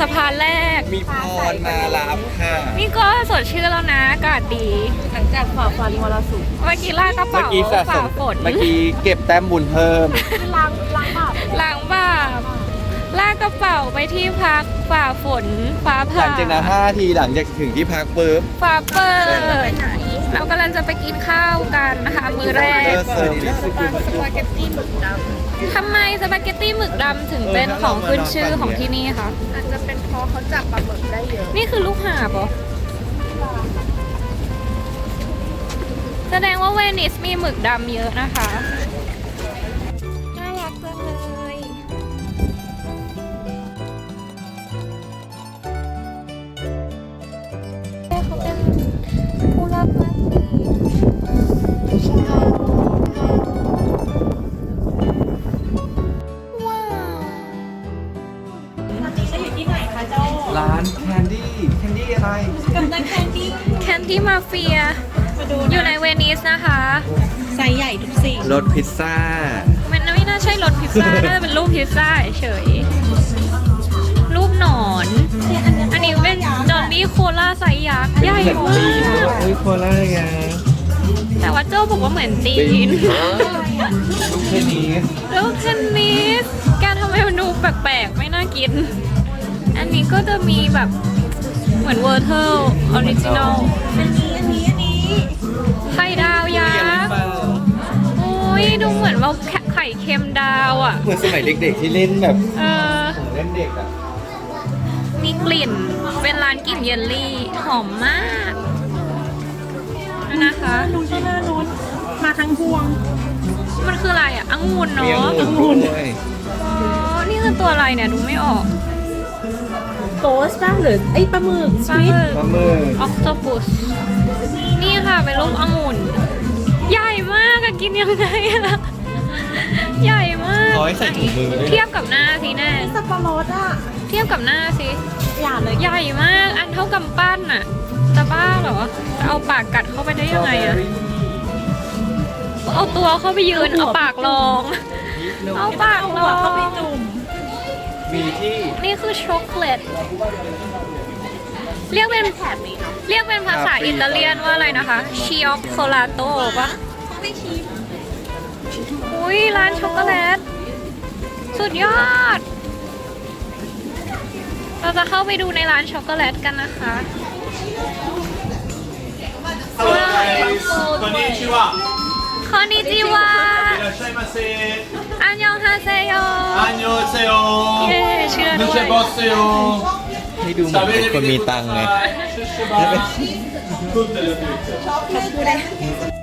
สะพานแรก มีพรมารับค่ะ นี่ก็สดชื่นแล้วนะอากาศดีหลังจากฝ่าฟันมรสุมเมื่อกี้ลากกระเมื่อเป๋ากี้สะสฝ่ามฝนเมื่อกี้เก็บแต้มบุญเพิ่ม ล้างล้างบาปล้างบาปลากกระเป๋าไปที่พักฝ่าฝนฟ้าหผ่าลังจากนั้น5นาทีหลังจากถึงที่พักปุ๊บฟ้าเปิดเรากำลังจะไปกินข้าวกันนะคะ มือแรกเออเซอร์วิสสปาเกตตี้หมึกด ทำไมสปาเกตตี้หมึกดำถึงเป็นของขึ้นชื่อของที่นี่คะำอาจจะเป็นเพราะเขาจับปลาหมึกได้เยอะ นี่คือลูกหาบเหรอแสดงว่าเวนิสมีหมึกดำเยอะนะคะ นเวนิสนะคะไซส์ใหญ่ทุกสิ่งรสพิซซ่า มันไม่น่าใช่รสพิซซ่า น่าจะเป็นรูปพิซซ่าเฉยๆรูปหนอน อันนี้เป็นจอร์ดี้โคลาไซส์ยักษ์ใหญ่เหมือนมาตีนด้วยกเฮ้ยโคล่าไงแต่ว่าโจ้บอกว่าเหมือนตีตีนนลูกเทนนิสลูกเทนนิสแกทำไมมันดูแปลกๆ ไม่น่ากิน อันนี้ก็จะมีแบบเหมือนเวอร์เทลออริจินอลอันนี้ อันนี้ อันนี้ ไข่ดาวยักษ์โอ้ยดูเหมือนว่าไข่เค็มดาวอะ เหมือนสมัยเด็กๆที่เล่นแบบเออของเล่นเด็กอะ มีกลิ่น เป็นร้านกลิ่นเยลลี่ หอมมากนะคะนู้นก็น่านู้นมาทั้งพวง มันคืออะไรอะองุ่นมีเนาะองุ่นด้วยอ๋อ นี่คือตัวอะไรเนี่ยดูไม่ออกโกสป่ะหรือไอ้ปลาหมึกปลาหมึกปลาหมึกออกโตปุสนี่ ค่ะ เป็นรูปองุ่น ใหญ่มากอะกินยังไงอะใหญ่มากขอให้ใส่ถุงมือด้วยเทียบกับหน้าสิแน่สับปะรดอะเทียบกับหน้าสิอย่าเลยใหญ่มาก อันเท่ากำปั้นอะจะบ้าเหรอจะเอาปากกัดเข้าไปได้ยังไงอะเอาตัวเข้าไปยืนเอาปากลองเอาปากลหัวองเข้าไปจุ่มมีที่นี่คือช็อกโกแลต เรียกเป็นแถบนี้เนาะเรียกเป็นภาษาอิตาเลียนว่าอะไรนะคะชิออกโคลาโต้ปะต้องได้ชิมอุ้ยร้านช็อกโกแลต สุดยอด เราจะเข้าไปดูในร้านช็อกโกแลตกันนะคะคนนี้ชื่อวะคอนนิจิวะอันยองฮาเซโยอันยองเซโยเย่ชื่อด้วย ให้ดูเหมือนเป็นคนมีตังค์ไง ชอบพูดเลย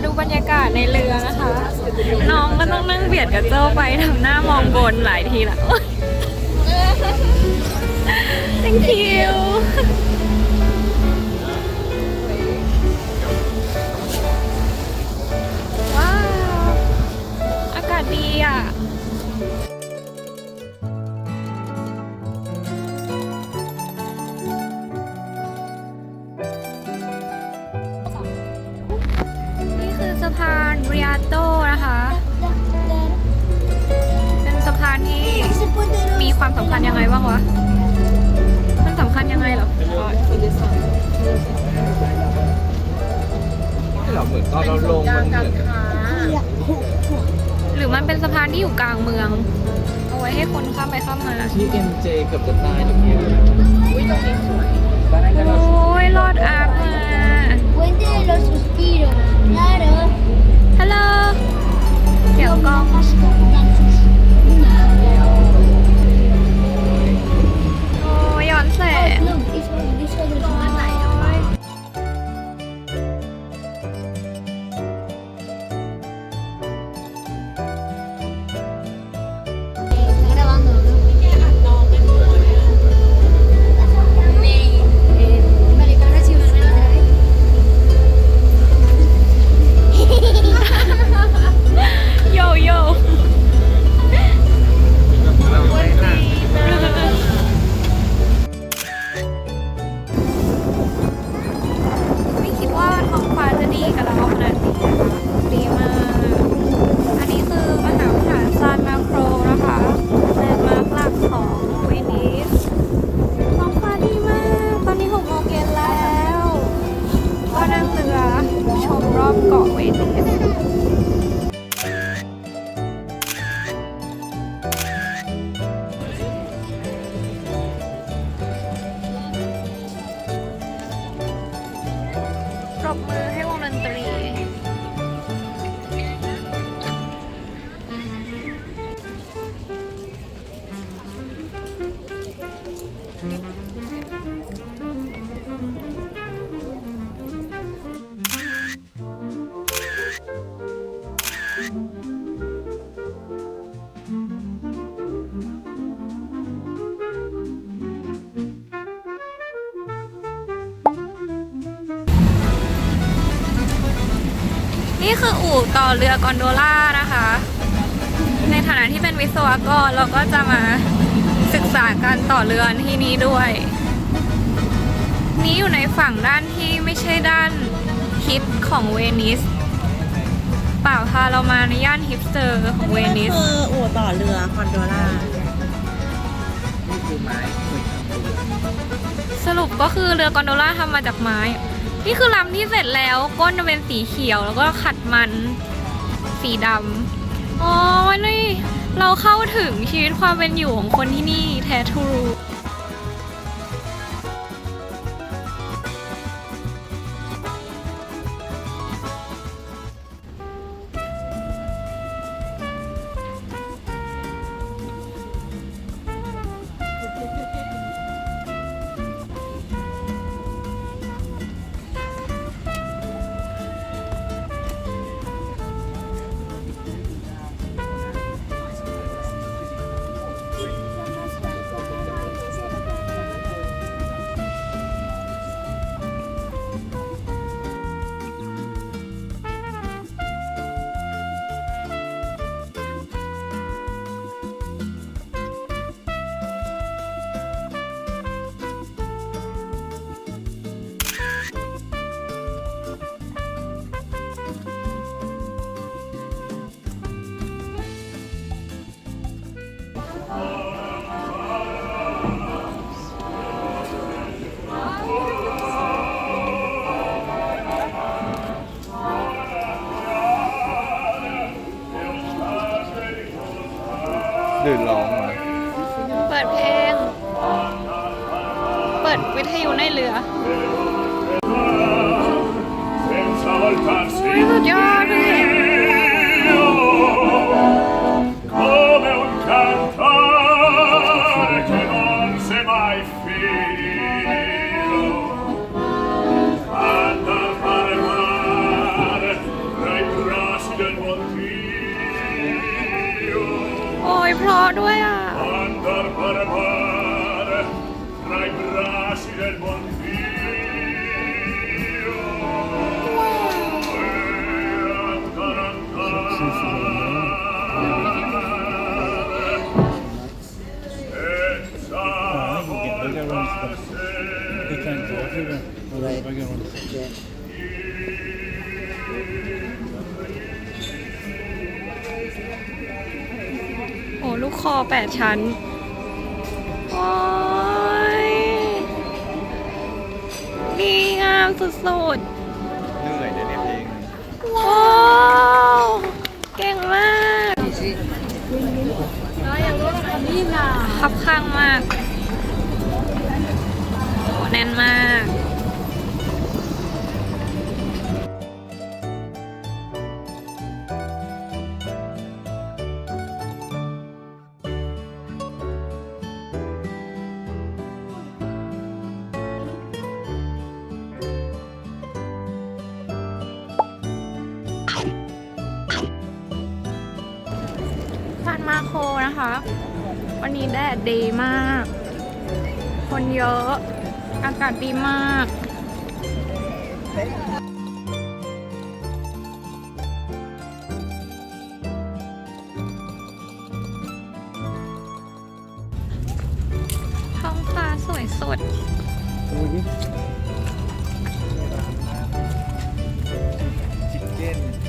มาดูบรรยากาศในเรือนะคะ น้องก็ต้องนั่งเบียดกับเจ้าไปทำหน้ามองบนหลายทีแล้ว thank you งกลางการค้าหรือมันเป็นสะพานที่อยู่กลางเมือง เอาไว้ให้คนข้ามไปข้ามมาที่เอ็มเจเกือบจะตายตรงนี้อุ้ยตรงนี้สวยโอ้ยรอดอาร์มา Puente de los suspiros, claro. Hello. เดี๋ยวกองโอ้ยย้อนแสง 해보면 3 คืออู่ต่อเรือกอนโดล่านะคะ ในฐานะที่เป็นวิศวกรเราก็จะมาศึกษาการต่อเรือที่นี้ด้วย นี้อยู่ในฝั่งด้านที่ไม่ใช่ด้านฮิปของเวนิสเปล่าค่ะเรามาในย่านฮิปสเตอร์ของเวนิสคืออู่ต่อเรือคอนโดล่านี่คือไม้คุยทำเรือสรุปก็คือเรือกอนโดล่าทำมาจากไม้ นี่คือลำที่เสร็จแล้วก้นจะเป็นสีเขียวแล้วก็ขัดมัน สีดำอ๋อนี่เราเข้าถึงชีวิตความเป็นอยู่ของคนที่นี่แท้ทรู คอแปดชั้น โอ้ยดีงามสุดเหนื่อยเดี๋ยวนี้เพลงๆ โอ้เก่งมากคับข้างมากโอ้แน่นมาก นะคะ วันนี้แดดดีมาก คนเยอะ อากาศดีมากท้องฟ้าสวยสดชิคเ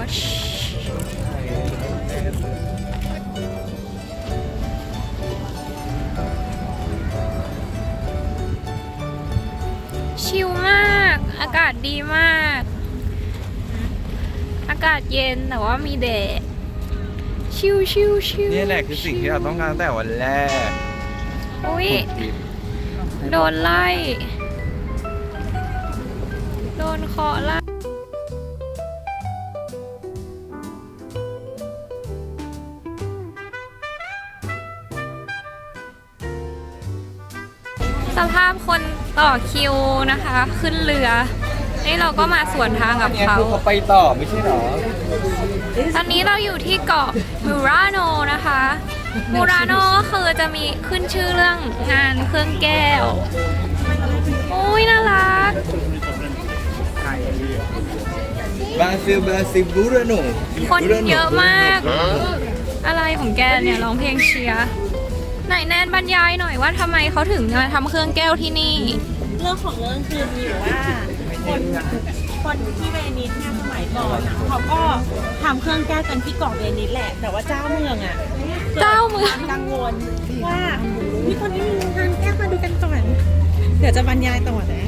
เรือยอชต์ชิลมาก อากาศดีมาก อากาศเย็นแต่ว่ามีแดด ชิลชิลชิลนี่แหละคือสิ่งที่เราต้องการตั้งแต่วันแรกอุ้ยกดดิบโดนไล่ โดนเคาะไล่ ต่อคิวนะคะ ขึ้นเรือ นี่เราก็มาสวนทางกับเนี่ยเขา คือเขาไปต่อไม่ใช่หรอ ตอนนี้เราอยู่ที่เกาะมูราโนนะคะ มูราโนก็คือจะมีขึ้นชื่อเรื่องงานเครื่องแก้ว โอ้ยน่ารักบราซิลบราซิลบูรโนคนเยอะมาก อะไรของแกเนี่ยร้องเพลงเชียร์ ไหนแนนบรรยายหน่อยว่าทำไมเขาถึงมาทำเครื่องแก้วที่นี่ เรื่องของเรื่องคือมีอยู่ว่าคนคนที่เวนิสเนี่ยสมัยก่อนอะเขาก็ทำเครื่องแก้วกันที่เกาะเวนิสแหละ แต่ว่าเจ้าเมืองอะเจ้าเมืองกิดควกังวลว่ามีคนที่มีทางแก้วมาดูกันก่อนเดี๋ยวจะบรรยายต่อนะ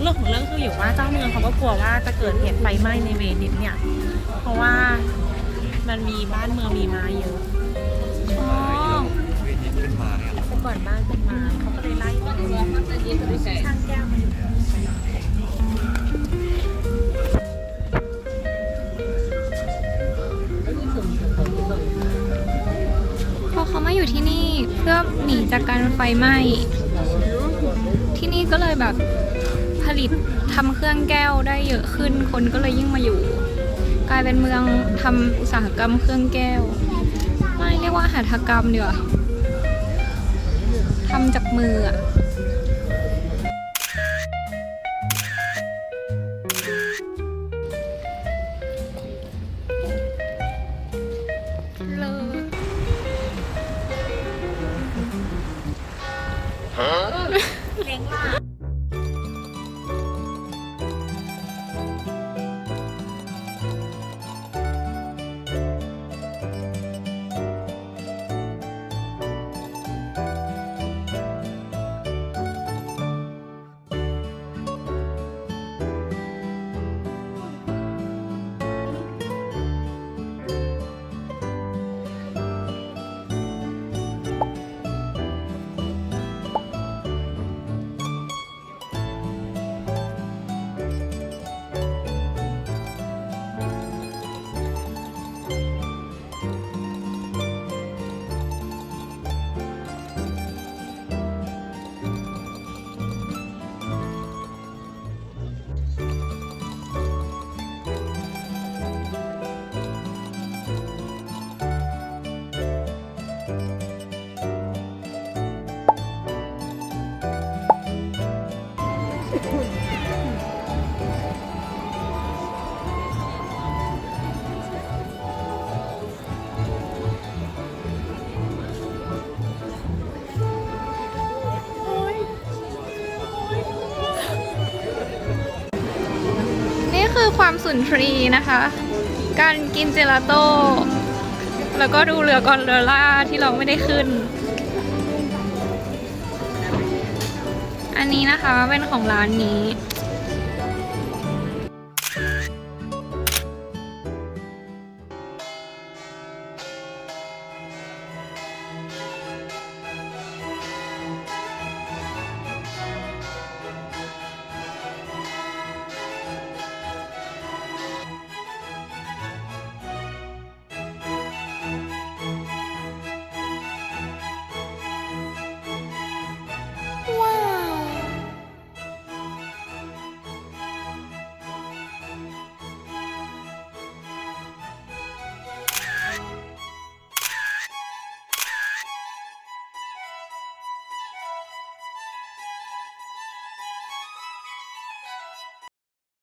เรื่องของเรื่องคืออยู่ว่าเจ้าเมืองเขาก็กลัวว่าจะเกิดเหตุไฟไหม้ในเวนิสเนี่ย เพราะว่ามันมีบ้านเมืองมีไม้เยอะอ๋อ เป็นไม้อะแต่ก่อนบ้านเป็นไม้เขาก็เลยไล่ช่างแก้วมาอยู่พอเขามาอยู่ที่นี่เพื่อหนีจากการไฟไหม้ ที่นี่ก็เลยแบบผลิตทำเครื่องแก้วได้เยอะขึ้น คนก็เลยยิ่งมาอยู่ กลายเป็นเมืองทำอุตสาหกรรมเครื่องแก้ว ไม่เรียกว่าหัตถกรรมเดีกว่า ทำจากมืออะ ความสุนทรีนะคะ การกินเจลาโต้ แล้วก็ดูเรือกอนเรือล่าที่เราไม่ได้ขึ้น อันนี้นะคะเป็นของร้านนี้